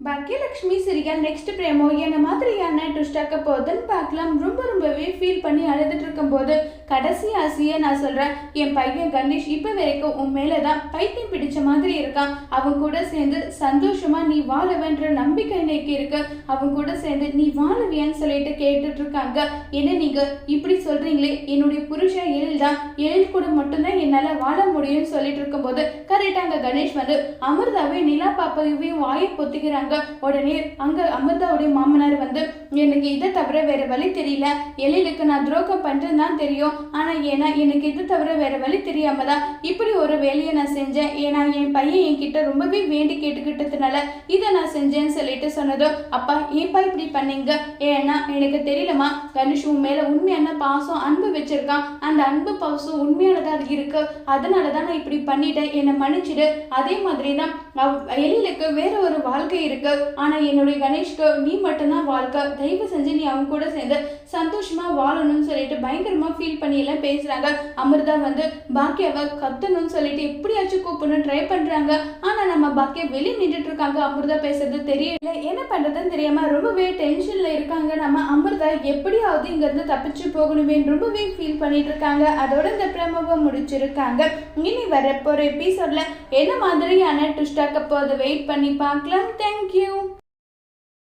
Baakiyalakshmi சிரிகா next பிரேமோ என்ன மாதிரியான ட்விஸ்டாக்க போகுதுன்னு பார்க்கலாம். ரொம்ப ரொம்பவே ஃபீல் பண்ணி அழுதுட்டு இருக்கும்போது கடைசி ஆசையை நான் சொல்கிறேன் என் பையன் கணேஷ் இப்போ வரைக்கும் உன் மேலே தான் பைத்தியம் பிடிச்ச மாதிரி இருக்கான். அவன் கூட சேர்ந்து சந்தோஷமாக நீ வாழவன்ற நம்பிக்கை இன்னைக்கு இருக்கு. அவன் கூட சேர்ந்து நீ வாழவியான்னு சொல்லிட்டு கேட்டுட்டு இருக்காங்க. என்ன நீங்கள் இப்படி சொல்கிறீங்களே என்னுடைய புருஷன் எழில் தான். எழில் கூட மட்டும்தான் என்னால் வாழ முடியும்னு சொல்லிட்டு இருக்கும்போது கரெக்டாக அங்கே கணேஷ் வந்து அமிர்தாவே நிலா பாப்பாவையும் வாயை பொத்திக்கிறாங்க. உடனே அங்க அமிர்தாவுடைய மாமனார் வந்து எனக்கு இதை தவிர வேற வழி தெரியல. எழிலுக்கு நான் துரோகம் பண்றேன்னு தான் தெரியும். ஆனா ஏன்னா எனக்கு இதை தவிர வேற வழி தெரியாம தான் இப்படி ஒரு வேலையை நான் செஞ்சேன். ஏன்னா என் பையன் என்கிட்ட ரொம்பவே வேண்டி கேட்டுக்கிட்டதுனால இதை நான் செஞ்சேன்னு சொல்லிட்டு சொன்னதும் அப்பா ஏப்பா இப்படி பண்ணீங்க? ஏன்னா எனக்கு தெரியலம்மா. கணேஷ் உன் மேலே உண்மையான பாசம் அன்பு வச்சிருக்கான். அந்த அன்பு பாசம் உண்மையானதா இருக்கு. அதனால தான் நான் இப்படி பண்ணிட்டேன். என்னை மன்னிச்சிடு. அதே மாதிரி தான் எழிலுக்கு வேற ஒரு வாழ்க்கை இருக்கு. இருக்கு. ஆனா என்னுடைய கணேஷ்க்கு நீ மட்டும்தான் வாழ்க்கை. தயவு செஞ்சு நீ அவங்க கூட சேர்ந்து சந்தோஷமா வாழணும்னு சொல்லிட்டு பயங்கரமா ஃபீல் பண்ணி எல்லாம் பேசுறாங்க. அமிர்தா வந்து பாக்கியாவை கத்தணும்னு சொல்லிட்டு எப்படியாச்சும் கூப்பிடணும் ட்ரை பண்றாங்க. ஆனா நம்ம பாக்கியா வெளியே நின்றுட்டு இருக்காங்க. அமிர்தா பேசுறது தெரியல. என்ன பண்றதுன்னு தெரியாம ரொம்பவே டென்ஷன்ல இருக்காங்க. நம்ம அமிர்தா எப்படியாவது இங்க இருந்து தப்பிச்சு போகணுமே ரொம்பவே ஃபீல் பண்ணிட்டு இருக்காங்க. அதோட இந்த பிரமவை முடிச்சிருக்காங்க. இனி வரப்போற எபிசோட்ல என்ன மாதிரியான ட்விஸ்டாக்க போது வெயிட் பண்ணி பார்க்கலாம். Thank you.